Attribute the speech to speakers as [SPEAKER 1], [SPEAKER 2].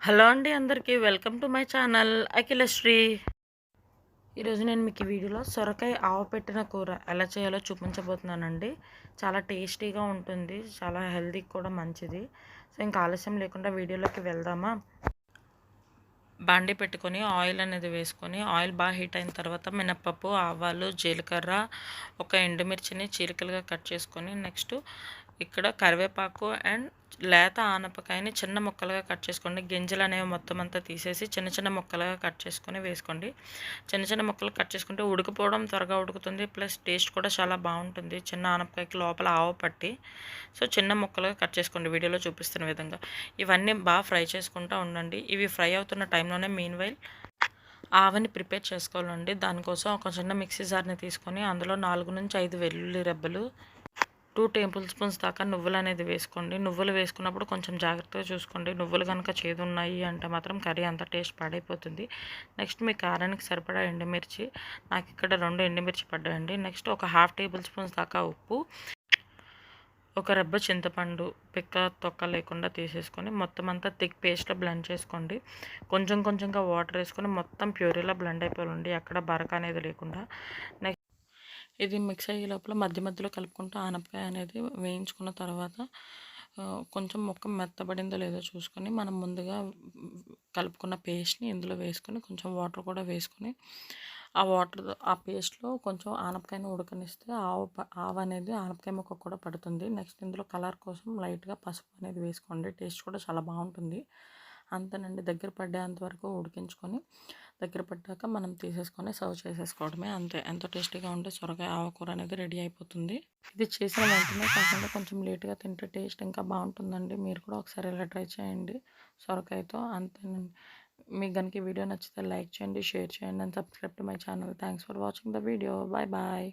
[SPEAKER 1] Hello అండి అందరికీ welcome to my channel Akhilasri. ఈరోజు నేను మీకు ఈ వీడియోలో సొరకాయ ఆవు పెట్టిన కూర ఎలా చేయాలో చూపించబోతున్నానండి. చాలా టేస్టీగా ఉంటుంది చాలా హెల్తీకి కూడా మంచిది. సో ఇంకా ఆలస్యం లేకుండా వీడియోలోకి వెళ్దామా? బాండి పెట్టుకొని ఆయిల్ అనేది వేసుకొని ఆయిల్ బాగా హీట్ అయిన తర్వాత మినప్పప్పు ఆవాలు జీలకర్ర ఒక ఎండుమిర్చిని చీలికలుగా కట్ చేసుకొని నెక్స్ట్ ఇక్కడ కరివేపాకు అండ్ లేత ఆనపకాయని చిన్న ముక్కలుగా కట్ చేసుకోండి. గింజలు అనేవి మొత్తం అంతా తీసేసి చిన్న చిన్న ముక్కలుగా కట్ చేసుకొని వేసుకోండి. చిన్న చిన్న ముక్కలు కట్ చేసుకుంటే ఉడికిపోవడం త్వరగా ఉడుకుతుంది. ప్లస్ టేస్ట్ కూడా చాలా బాగుంటుంది. చిన్న ఆనపకాయకి లోపల ఆవు పట్టి సో చిన్న ముక్కలుగా కట్ చేసుకోండి. వీడియోలో చూపిస్తున్న విధంగా. ఇవన్నీ బాగా ఫ్రై చేసుకుంటూ ఉండండి. ఇవి ఫ్రై అవుతున్న టైంలోనే మీన్ వైల్ ఆవని ప్రిపేర్ చేసుకోవాలండి. దానికోసం ఒక చిన్న మిక్సీ జార్ని తీసుకొని అందులో నాలుగు నుంచి ఐదు వెల్లుల్లి రెబ్బలు టూ టేబుల్ స్పూన్స్ దాకా నువ్వులు అనేది వేసుకోండి. నువ్వులు వేసుకున్నప్పుడు కొంచెం జాగ్రత్తగా చూసుకోండి. నువ్వులు కనుక చేదున్నాయి అంటే మాత్రం కర్రీ అంత టేస్ట్ పాడైపోతుంది. నెక్స్ట్ మీ కారానికి సరిపడా ఎండుమిర్చి నాకు ఇక్కడ రెండు ఎండుమిర్చి పడ్డాయండి. నెక్స్ట్ ఒక హాఫ్ టేబుల్ స్పూన్స్ దాకా ఉప్పు ఒక రెబ్బ చింతపండు పిక్క తొక్క లేకుండా తీసేసుకొని మొత్తం అంతా థిక్ పేస్ట్లో బ్లెండ్ చేసుకోండి. కొంచెం కొంచెంగా వాటర్ వేసుకొని మొత్తం ప్యూరీలో బ్లెండ్ అయిపోయింది ఎక్కడ బరక అనేది లేకుండా. నెక్స్ట్ ఇది మిక్స్ అయ్యే లోపల మధ్య మధ్యలో కలుపుకుంటూ ఆనపకాయ అనేది వేయించుకున్న తర్వాత కొంచెం ముక్క మెత్తబడిందో లేదో చూసుకొని మనం ముందుగా కలుపుకున్న పేస్ట్ని ఇందులో వేసుకొని కొంచెం వాటర్ కూడా వేసుకొని ఆ వాటర్ ఆ పేస్ట్లో కొంచెం ఆనపకాయని ఉడకనిస్తే ఆవు ఆవు అనేది ఆనపకాయ ముక్క కూడా పడుతుంది. నెక్స్ట్ ఇందులో కలర్ కోసం లైట్గా పసుపు అనేది వేసుకోండి. టేస్ట్ కూడా చాలా బాగుంటుంది. అంతేనండి దగ్గర పడేంత వరకు ఉడికించుకొని దగ్గర పడ్డాక మనం తీసేసుకొని సర్వ్ చేసేసుకోవడమే అంతే. ఎంతో టేస్టీగా ఉంటే సొరకాయ ఆవకూర అనేది రెడీ అయిపోతుంది. ఇది చేసిన వెంటనే కాకుండా కొంచెం లేట్గా తింటే టేస్ట్ ఇంకా బాగుంటుందండి. మీరు కూడా ఒకసారి ఇలా ట్రై చేయండి సొరకాయతో. అంతేనండి మీకు కనుక వీడియో నచ్చితే లైక్ చేయండి షేర్ చేయండి and subscribe to my channel. Thanks for watching the video. Bye bye.